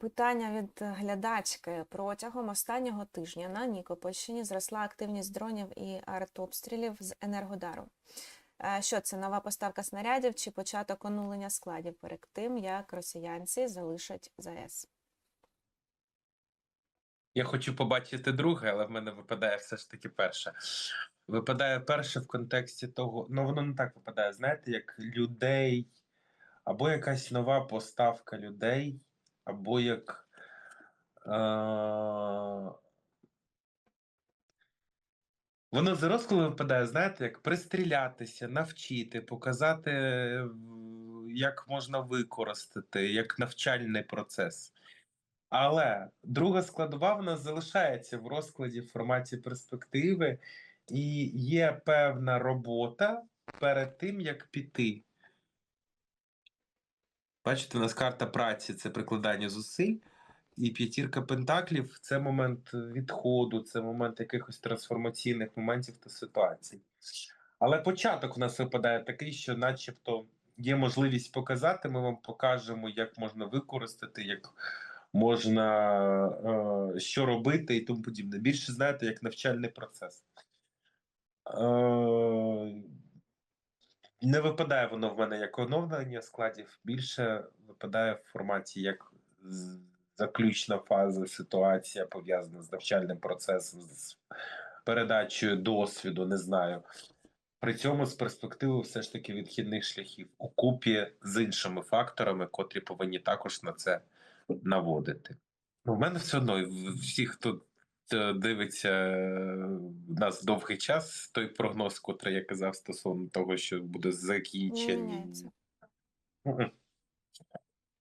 Питання від глядачки. Протягом останнього тижня на Нікопольщині зросла активність дронів і артобстрілів з Енергодару. Е, Що це нова поставка снарядів чи початок онулення складів перед тим, як росіянці залишать ЗАЕС? Я хочу побачити друге, але в мене випадає все ж таки перше. Випадає перше в контексті того, ну воно не так випадає, знаєте, як людей, або якась нова поставка людей, або як. Е- Воно зараз, коли випадає, знаєте, як пристрілятися, навчити, показати, як можна використати, як навчальний процес. Але друга складова в нас залишається в розкладі в форматі перспективи, і є певна робота перед тим, як піти. Бачите, у нас карта праці це прикладання зусиль, і п'ятірка пентаклів це момент відходу, це момент якихось трансформаційних моментів та ситуацій. Але початок у нас випадає такий, що, начебто, є можливість показати. Ми вам покажемо, як можна використати, як можна е, що робити і тому подібне. Більше знаєте, як навчальний процес. Е, не випадає воно в мене як оновлення складів, більше випадає в форматі як заключна фаза, ситуація пов'язана з навчальним процесом, з передачею досвіду, не знаю. При цьому з перспективи все ж таки відхідних шляхів у купі з іншими факторами, котрі повинні також на це наводити. Ну, У мене все одно всі, хто дивиться е, нас довгий час, той прогноз, котрий я казав стосовно того, що буде закінчення.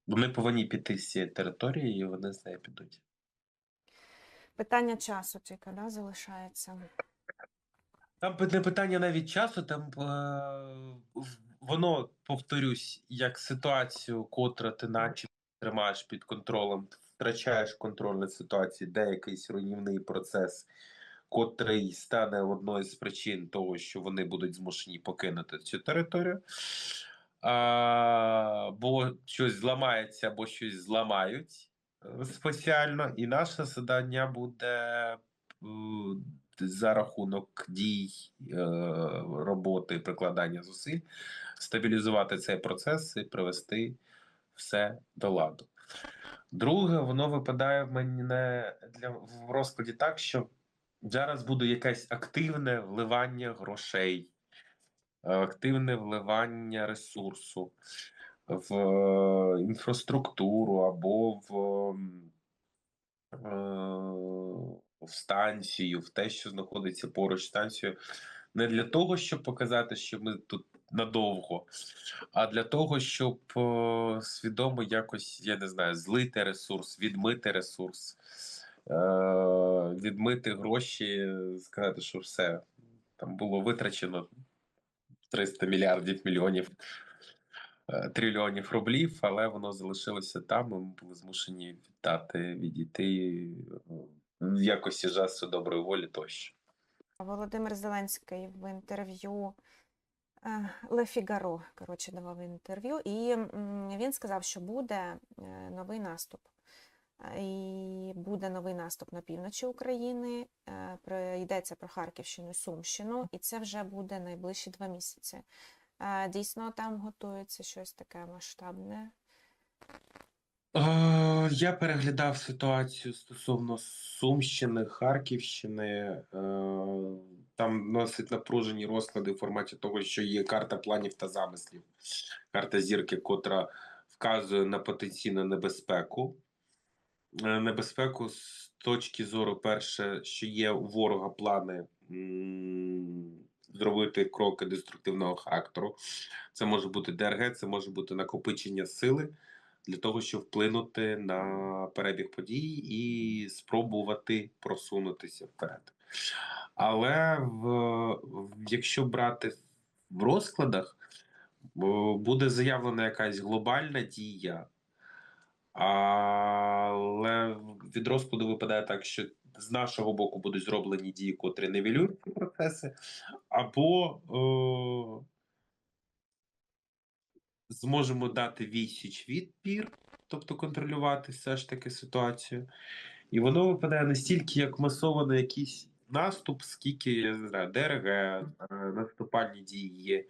Вони повинні піти з цієї території, і вони з неї підуть. Питання часу тільки да, залишається. Там не питання навіть часу, там е, воно, повторюсь, як ситуацію, котра ти наче тримаєш під контролем, втрачаєш контроль над ситуацією, де якийсь руйнівний процес, котрий стане одною з причин того, що вони будуть змушені покинути цю територію. А, бо щось зламається, або щось зламають е, спеціально, і наше завдання буде е, за рахунок дій, е, роботи, прикладання зусиль, стабілізувати цей процес і привести все до ладу. Друге, воно випадає в мене для в розкладі так, що зараз буде якесь активне вливання грошей, е, активне вливання ресурсу в е, інфраструктуру або в, е, в станцію, в те, що знаходиться поруч станцією, не для того, щоб показати, що ми тут надовго, а для того, щоб е, свідомо якось, я не знаю, злити ресурс, відмити ресурс, е, відмити гроші, сказати, що все там було витрачено 300 мільярдів мільйонів. е, Трильйонів рублів, але воно залишилося там. Ми були змушені віддати, відійти в якості жесту доброї волі тощо. Володимир Зеленський в інтерв'ю Ле Фігаро, коротше, давав інтерв'ю, і він сказав, що буде е, новий наступ. Е, І буде новий наступ на півночі України. е, Йдеться про Харківщину і Сумщину, і це вже буде найближчі два місяці. Дійсно, там готується щось таке масштабне. Я переглядав ситуацію стосовно Сумщини, Харківщини. Там носить напружені розклади в форматі того, що є карта планів та замислів, карта зірки, котра вказує на потенційну небезпеку. Е, Небезпеку з точки зору, перше, що є у ворога плани зробити кроки деструктивного характеру. Це може бути ДРГ, це може бути накопичення сили для того, щоб вплинути на перебіг подій і спробувати просунутися вперед. Але в, якщо брати в розкладах, буде заявлена якась глобальна дія, але від розкладу випадає так, що з нашого боку будуть зроблені дії, котрі нивелюють ці процеси, або е, зможемо дати відсіч відпір тобто контролювати все ж таки ситуацію. І воно випадає настільки як масований якийсь наступ, скільки ДРГ, е, наступальні дії,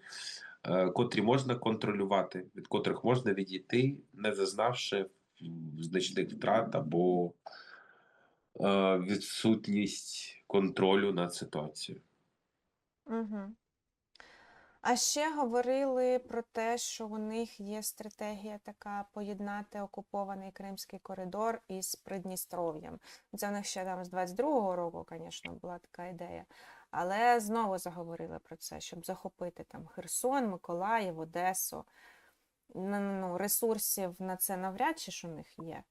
е, котрі можна контролювати, від котрих можна відійти, не зазнавши значних втрат або е, відсутність контролю над ситуацією. Угу. А ще говорили про те, що у них є стратегія така поєднати окупований Кримський коридор із Придністров'ям. Це у них ще там з 22-го року, звісно, була така ідея. Але знову заговорили про це, щоб захопити там Херсон, Миколаїв, Одесу. Ну, ресурсів на це навряд чи ж у них є.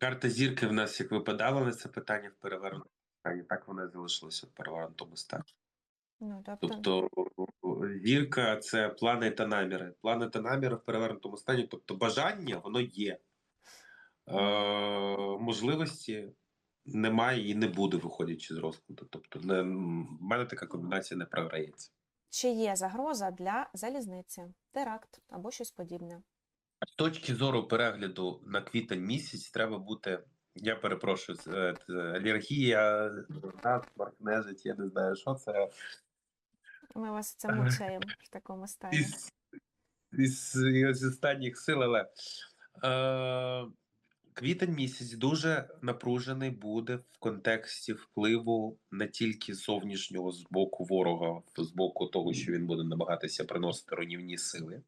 Карта зірки в нас як випадала на це питання в перевернутому стані, так вона і залишилася в перевернутому стані. Ну, тобто, Тобто зірка це плани та наміри. Плани та наміри в перевернутому стані, тобто бажання воно є. Е, можливості немає і не буде, виходячи з розкладу. Тобто, не, в мене така комбінація не програється. чи є загроза для залізниці, теракт або щось подібне? З точки зору перегляду на квітень місяць треба бути. Я перепрошую, це, це алергія, насморк, я не знаю, що це. Ми вас це мучаємо в такому стані. із, із, із останніх сил, але е, квітень місяць дуже напружений буде в контексті впливу не тільки зовнішнього з боку ворога, з боку того, що він буде намагатися приносити руйнівні сили,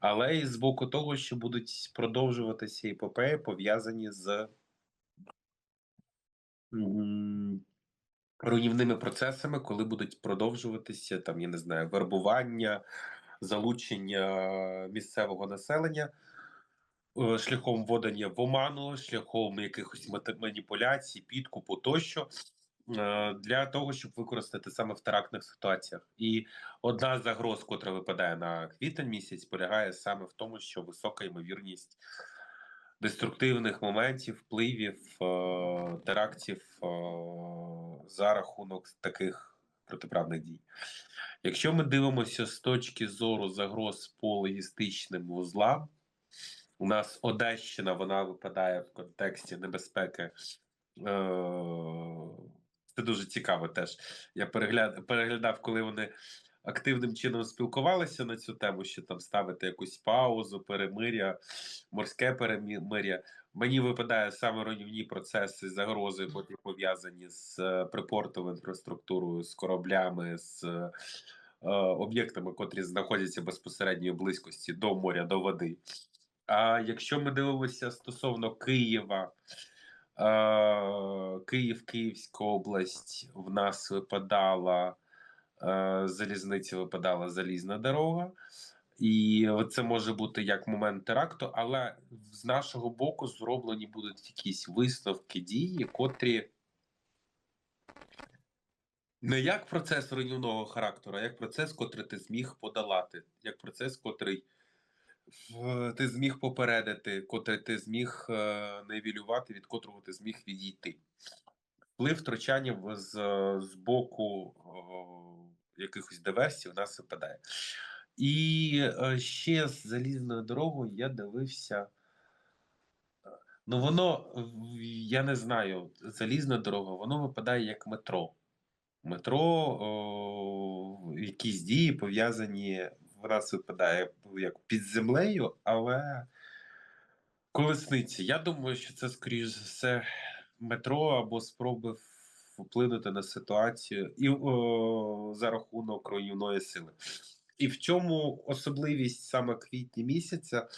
але і з боку того, що будуть продовжуватися епопеї, пов'язані з руйнівними процесами, коли будуть продовжуватися там, я не знаю, вербування, залучення місцевого населення е, шляхом вводення в оману, шляхом якихось маніпуляцій, підкупу тощо. е, Для того щоб використати саме в терактних ситуаціях, і одна загроз, котра випадає на квітень місяць, полягає саме в тому, що висока ймовірність деструктивних моментів, впливів, е, терактів е, за рахунок таких протиправних дій. Якщо ми дивимося з точки зору загроз по логістичним вузлам, у нас Одещина вона випадає в контексті небезпеки. Е, Це дуже цікаво теж. Я перегляд, переглядав, коли вони активним чином спілкувалися на цю тему, що там ставити якусь паузу, перемиря, морське перемиря. Мені випадає саме руйнівні процеси, загрози, які пов'язані з е, припортовою інфраструктурою, з кораблями, з е, об'єктами, котрі знаходяться безпосередньої близькості до моря, до води. А якщо ми дивимося стосовно Києва, е, Київ, Київська область, в нас випадала е, залізниця, випадала залізна дорога. І це може бути як момент теракту, але з нашого боку зроблені будуть якісь висновки дії, котрі не як процес руйнівного характеру, а як процес, котрий ти зміг подолати, як процес, котрий ти зміг попередити, котрий ти зміг е, нивелювати, від котрого ти зміг відійти. Вплив втручання з, з боку якихось диверсій у нас випадає. І е, ще з залізною дорогою я дивився. е, Ну, воно, я не знаю, залізна дорога, воно випадає як метро. Метро, о, якісь дії пов'язані, в нас випадає як під землею, але колесниці. Я думаю, що це, скоріш за все, метро або спроби вплинути на ситуацію і о, за рахунок руйнівної сили. І в чому особливість саме квітня місяця?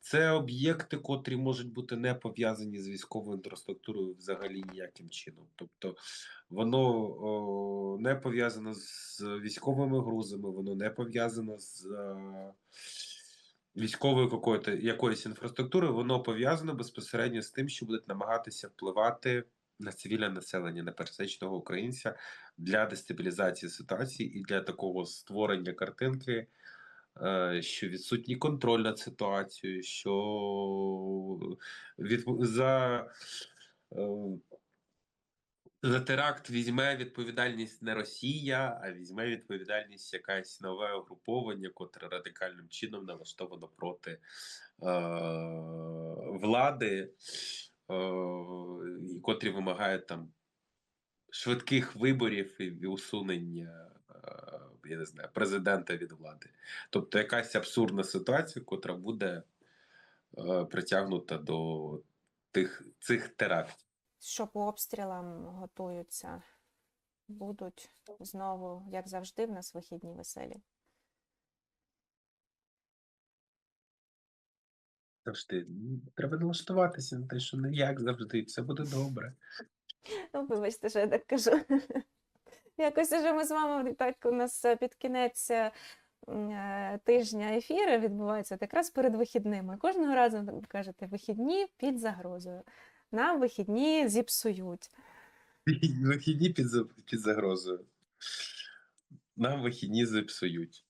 Це об'єкти, котрі можуть бути не пов'язані з військовою інфраструктурою взагалі ніяким чином. Тобто воно о, не пов'язано з військовими грузами, воно не пов'язано з е, військовою якоюсь інфраструктурою, воно пов'язано безпосередньо з тим, що будуть намагатися впливати на цивільне населення, на пересечного українця для дестабілізації ситуації і для такого створення картинки е, що відсутній контроль над ситуацією, що від, за е, За теракт візьме відповідальність не Росія, а візьме відповідальність якесь нове угруповання, котре радикальним чином налаштовано проти е, влади, котрі вимагають там швидких виборів і усунення, е, я не знаю, президента від влади. Тобто якась абсурдна ситуація, котра буде е, притягнута до тих цих терактів. Що по обстрілам готуються? Будуть знову, як завжди, в нас вихідні веселі. Завжди треба налаштуватися на те, що не як завжди, все буде добре. Ну, вибачте, що я так кажу. Якось уже ми з вами так у нас е, під кінець е, е, тижня ефіри відбуваються от якраз перед вихідними. Кожного разу ви кажете, вихідні під загрозою. Нам вихідні зіпсують. Вихідні під, під загрозою. Нам вихідні зіпсують.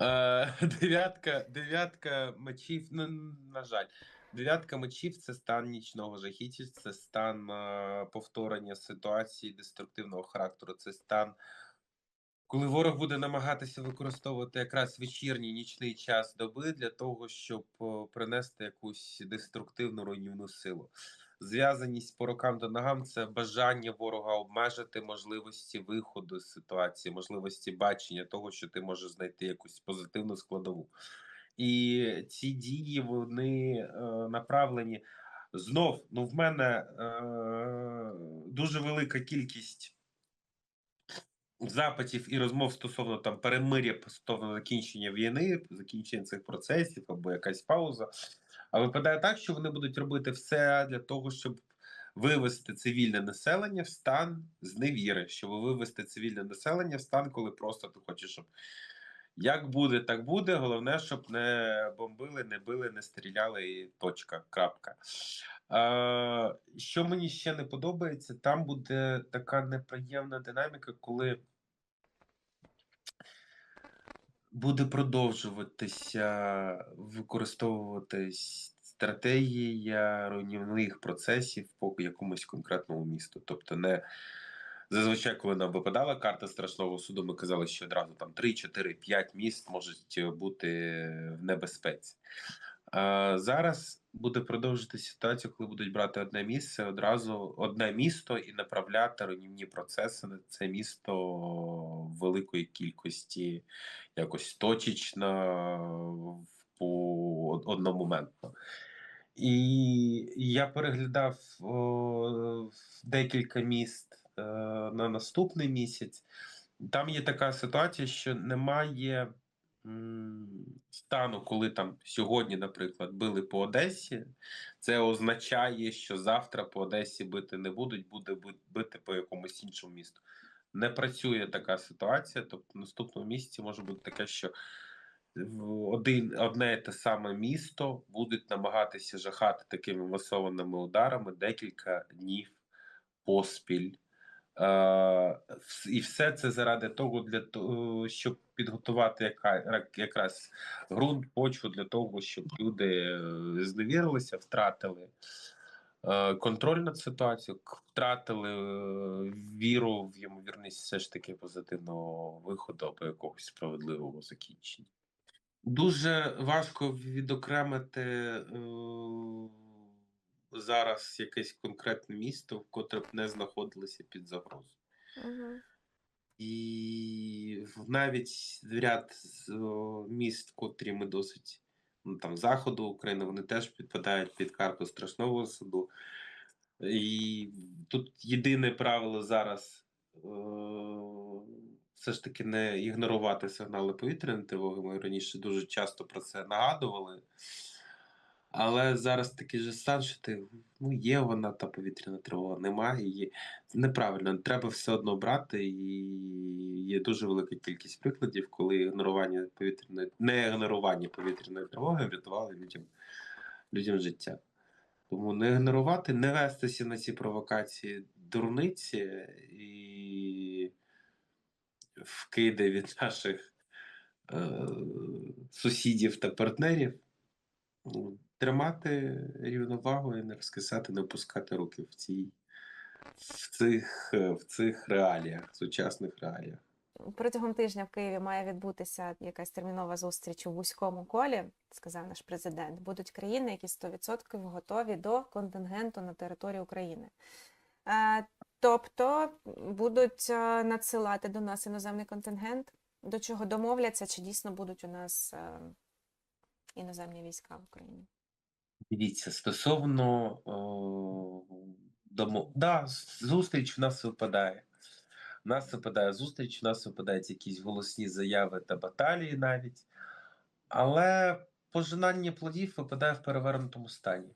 Е, дев'ятка, дев'ятка мечів, ну, на жаль, дев'ятка мечів це стан нічного жахіття, це стан повторення ситуації деструктивного характеру, це стан, коли ворог буде намагатися використовувати якраз вечірній нічний час доби для того, щоб принести якусь деструктивну руйнівну силу. Зв'язаність по рукам до ногам це бажання ворога обмежити можливості виходу з ситуації, можливості бачення того, що ти можеш знайти якусь позитивну складову. І ці дії вони е, направлені знов. Ну, в мене е, дуже велика кількість запитів і розмов стосовно там перемир'я стосовно закінчення війни, закінчення цих процесів або якась пауза. А випадає так, що вони будуть робити все для того, щоб вивести цивільне населення в стан зневіри, щоб вивести цивільне населення в стан, коли просто ти хочеш, щоб як буде, так буде. Головне, щоб не бомбили, не били, не стріляли. І точка. Крапка. Е, що мені ще не подобається, там буде така неприємна динаміка, коли буде продовжуватися використовуватись стратегія руйнівних процесів по якомусь конкретному місту. Тобто, не зазвичай, коли нам випадала карта страшного суду, ми казали, що одразу там 3, 4, 5 міст можуть бути в небезпеці. А зараз буде продовжити ситуацію, коли будуть брати одне місце, одразу одне місто і направляти руйнівні процеси на це місто великої кількості, якось точечно по одномоментно. І я переглядав о, декілька міст е, на наступний місяць. Там є така ситуація, що немає стану, коли там сьогодні, наприклад, били по Одесі. Це означає, що завтра по Одесі бити не будуть, буде бити по якомусь іншому місту. Не працює така ситуація. Тобто, в наступному місяці може бути таке, що один одне і те саме місто будуть намагатися жахати такими масованими ударами декілька днів поспіль. Е, і все це заради того, для того, щоб підготувати якраз ґрунт, почву для того, щоб люди е, зневірилися, втратили е, контроль над ситуацією, втратили віру в ймовірність все ж таки позитивного виходу або якогось справедливого закінчення. Дуже важко відокремити зараз якесь конкретне місто, в котре б не знаходилося під загрозою. Угу. І навіть ряд з, о, міст, котрі ми досить ну, там заходу України, вони теж підпадають під карту страшного суду. І тут єдине правило зараз все ж таки не ігнорувати сигнали повітряної тривоги. Ми раніше дуже часто про це нагадували. Але зараз такий же стан, що ти ну, є вона та повітряна тривога, немає її. Неправильно, треба все одно брати, і є дуже велика кількість прикладів, коли ігнорування повітряної не ігнорування повітряної тривоги врятувало людям, людям життя. Тому не ігнорувати, не вестися на ці провокації дурниці і вкиди від наших е, сусідів та партнерів. Тримати рівновагу і не розкисати, не опускати руки в цій в цих, е, в цих реаліях, сучасних реаліях. Протягом тижня в Києві має відбутися якась термінова зустріч у вузькому колі, сказав наш президент. Будуть країни, які 100% готові до контингенту на території України. Е, Тобто будуть е, надсилати до нас іноземний контингент, до чого домовляться, чи дійсно будуть у нас іноземні війська в Україні. Дивіться, стосовно дому, да, зустріч в нас випадає. У нас випадає зустріч, у нас випадають якісь голосні заяви та баталії навіть, але пожинання плодів випадає в перевернутому стані.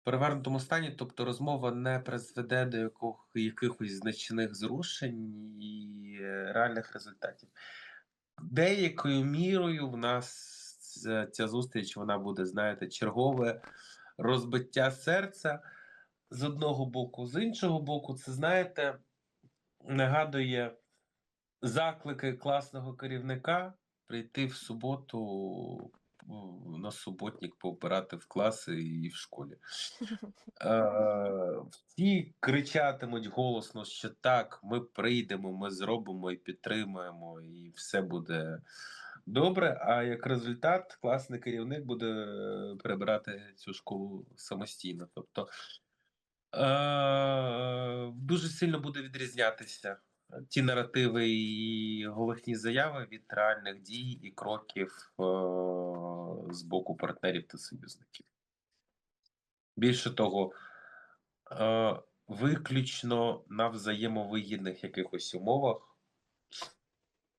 В перевернутому стані, тобто розмова не призведе до якох, якихось значних зрушень і е, реальних результатів. Деякою мірою в нас ця, ця зустріч вона буде, знаєте, чергове розбиття серця з одного боку, з іншого боку, це знаєте, нагадує заклики класного керівника прийти в суботу на суботник пообирати в класи і в школі. Е, Всі кричатимуть голосно, що так, ми прийдемо, ми зробимо і підтримуємо, і все буде добре. А як результат, класний керівник буде е, перебирати цю школу самостійно. Тобто е, дуже сильно буде відрізнятися ті наративи і голосні заяви від реальних дій і кроків е, з боку партнерів та союзників. Більше того, е, виключно на взаємовигідних якихось умовах,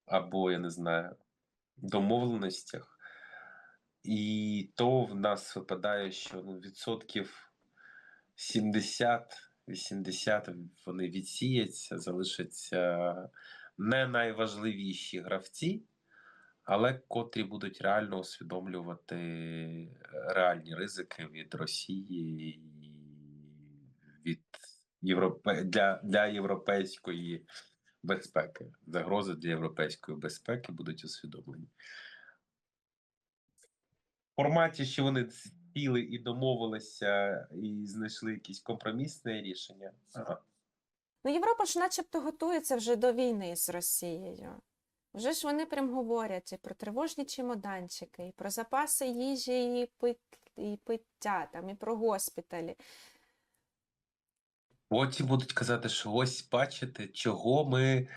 або, я не знаю, домовленостях, і то в нас випадає, що ну, відсотків 70-80 вони відсіяться, залишаться не найважливіші гравці, але котрі будуть реально усвідомлювати е, реальні ризики від Росії і від Європе... для, для європейської безпеки. Загрози для європейської безпеки будуть усвідомлені. В форматі, що вони сіли і домовилися, і знайшли якісь компромісне рішення. Ага. Ну, Європа ж начебто готується вже до війни з Росією. Вже ж вони прям говорять і про тривожні чемоданчики, і про запаси їжі, і, пит... і пиття, там, і про госпіталі. Потім будуть казати, що ось бачите, чого ми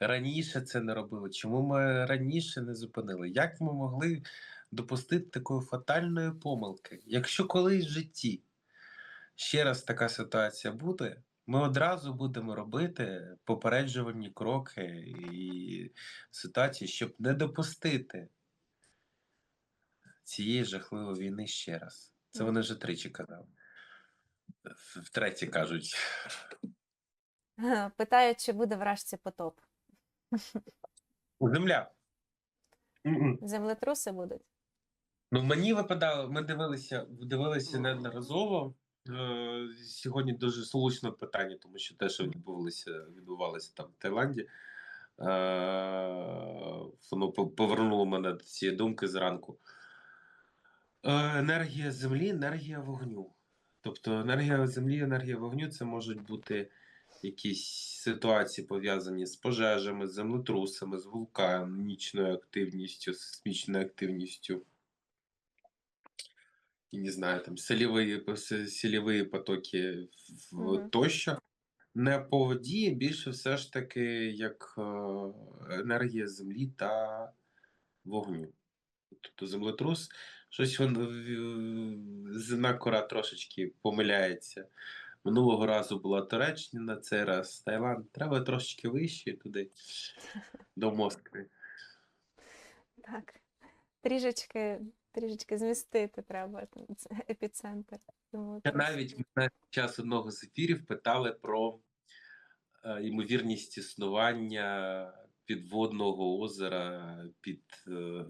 раніше це не робили, чому ми раніше не зупинили. Як ми могли допустити такої фатальної помилки? Якщо колись в житті ще раз така ситуація буде, ми одразу будемо робити попереджувальні кроки і ситуації, щоб не допустити цієї жахливої війни ще раз. Це вони вже тричі казали. Втретє кажуть. Питають, чи буде вражці потоп. Земля. Землетруси будуть. Ну, мені випадало, ми дивилися, дивилися неодноразово. Е, Сьогодні дуже слушне питання, тому що те, що відбувалося, відбувалося там в Таїланді, е, воно повернуло мене до цієї думки зранку. Е, Енергія землі, енергія вогню. Тобто енергія землі, енергія вогню це можуть бути якісь ситуації пов'язані з пожежами, з землетрусами, з вулканічною активністю, з сейсмічною активністю. І не знаю, там селіві, селіві потоки в- Мгм. тощо. Не по воді, більше все ж таки як е, енергія землі та вогню. Тобто землетрус, щось він земна кора трошечки помиляється. Минулого разу була Туреччина, цей раз Таїланд. Треба трошечки вище туди, до Москви. Так. Трішечки, трішечки змістити треба епіцентр. Тому Я навіть під час одного з ефірів питали про е, ймовірність існування підводного озера під е,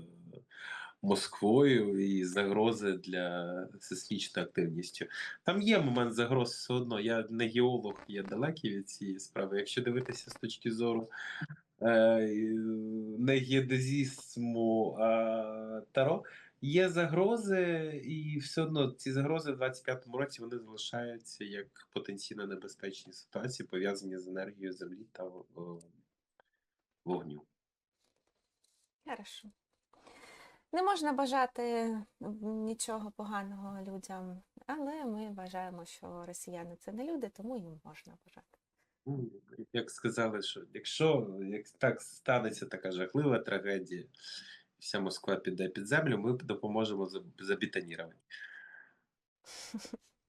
Москвою і загрози для сейсмічної активністю. Там є момент загроз все одно. Я не геолог, я далекий від цієї справи. Якщо дивитися з точки зору е, не геодезізму, а таро, Є загрози, і все одно ці загрози в 25-му році вони залишаються як потенційно небезпечні ситуації, пов'язані з енергією землі та о, вогню. Хорошо. Не можна бажати нічого поганого людям, але ми вважаємо, що росіяни це не люди, тому їм можна бажати. Ну, Як сказали, що якщо як так станеться така жахлива трагедія, вся Москва піде під землю, ми допоможемо за- забетонірувати.